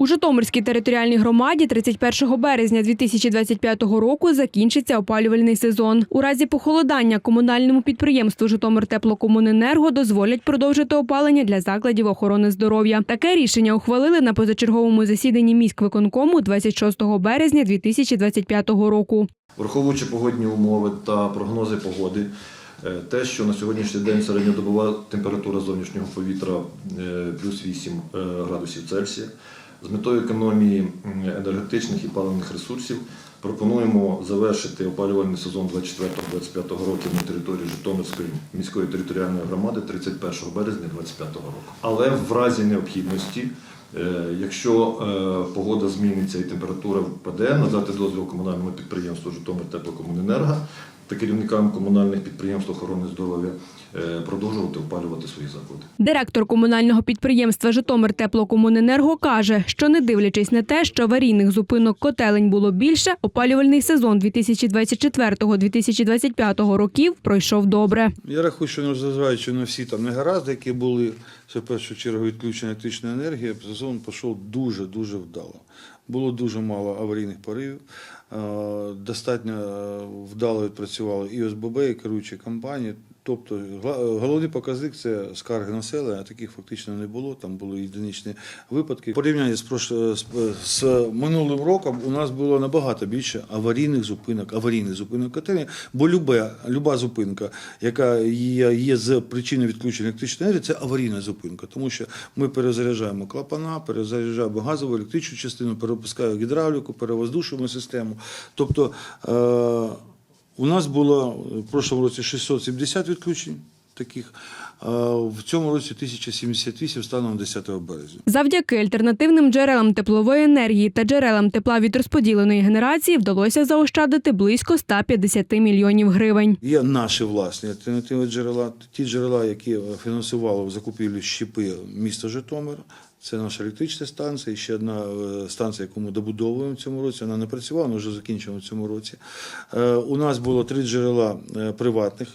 У Житомирській територіальній громаді 31 березня 2025 року закінчиться опалювальний сезон. У разі похолодання комунальному підприємству «Житомиртеплокомуненерго» дозволять продовжити опалення для закладів охорони здоров'я. Таке рішення ухвалили на позачерговому засіданні міськвиконкому 26 березня 2025 року. Враховуючи погодні умови та прогнози погоди, е, те, що на сьогоднішній день середньодобова температура зовнішнього повітря е, плюс 8 е, градусів Цельсія, з метою економії енергетичних і паливних ресурсів пропонуємо завершити опалювальний сезон 24-25 років на території Житомирської міської територіальної громади 31 березня 2025 року. Але в разі необхідності Е, Якщо е, погода зміниться і температура впаде, надати дозвіл комунальному підприємству Житомир Теплокомуненерго та керівникам комунальних підприємств охорони здоров'я е, продовжувати опалювати свої заклади. Директор комунального підприємства «Житомиртеплокомуненерго» каже, що не дивлячись на те, що аварійних зупинок котелень було більше, опалювальний сезон 2024-2025 років пройшов добре. Я рахую, що незважаючи на всі там негаразди, які були, це в першу чергу відключення електричної енергії, сезон пішов дуже-дуже вдало. Було дуже мало аварійних поривів, достатньо е, вдало відпрацювали і ОСББ, і керуючі компанії. Тобто головний показник це скарги населення, а таких фактично не було. Там були єдиничні випадки. В порівнянні з, з, з минулим роком у нас було набагато більше аварійних зупинок, аварійних зупинок котельні, бо любе, люба зупинка, яка є, є з причини відключення електричної енергії, це аварійна зупинка, тому що ми перезаряджаємо клапана, перезаряджаємо газову електричну частину, перепускаємо гідравліку, перевоздушуємо систему. Тобто е, у нас було в прошлому році 670 відключень таких, а в цьому році 1078 станом на 10 березня. Завдяки альтернативним джерелам теплової енергії та джерелам тепла від розподіленої генерації вдалося заощадити близько 150 мільйонів гривень. Є наші власні альтернативні джерела, ті джерела, які фінансували в закупівлі щепи міста Житомир. Це наша електрична станція, ще одна е, станція, яку ми добудовуємо в цьому році. Вона не працювала, але вже закінчимо в цьому році. Е, У нас було три джерела е, приватних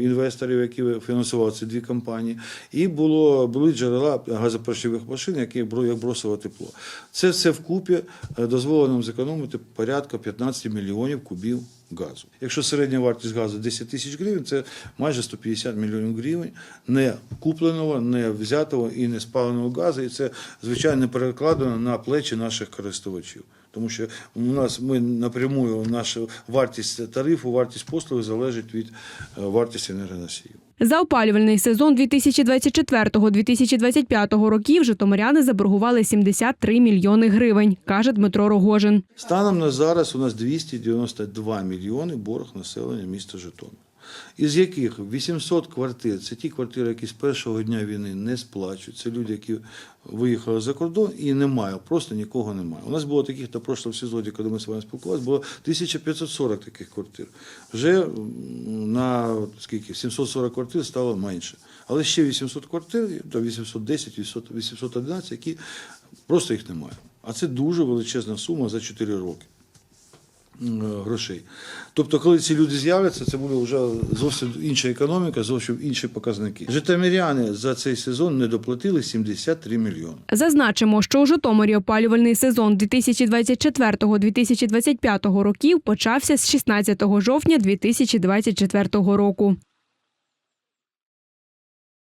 інвесторів, які фінансували ці дві компанії, і було були джерела газопоршневих машин, які як бросило тепло. Це все вкупі дозволило нам зекономити порядка 15 мільйонів кубів газу. Якщо середня вартість газу 10 тисяч гривень, це майже 150 мільйонів гривень не купленого, не взятого і не спаленого газу. І це, звичайно, перекладено на плечі наших користувачів. Тому що у нас ми напрямую наша вартість тарифу, вартість послуги залежить від е, вартості енергоносіїв. За опалювальний сезон 2024-2025 років житомиряни заборгували 73 мільйони гривень, каже Дмитро Рогожин. Станом на зараз у нас 292 мільйони борг населення міста Житомир. Із яких 800 квартир це ті квартири, які з першого дня війни не сплачують. Це люди, які виїхали за кордон і немає, просто нікого немає. У нас було таких на прошлому сезоні, коли ми з вами спілкувалися, було 1540 таких квартир. Вже на скільки 740 квартир стало менше. Але ще 800 квартир, то 810, 800, 811, які просто їх немає. А це дуже величезна сума за 4 роки грошей. Тобто, коли ці люди з'являться, це буде вже зовсім інша економіка, зовсім інші показники. Житомиряни за цей сезон не доплатили 73 мільйони. Зазначимо, що у Житомирі опалювальний сезон 2024-2025 років почався з 16 жовтня 2024 року.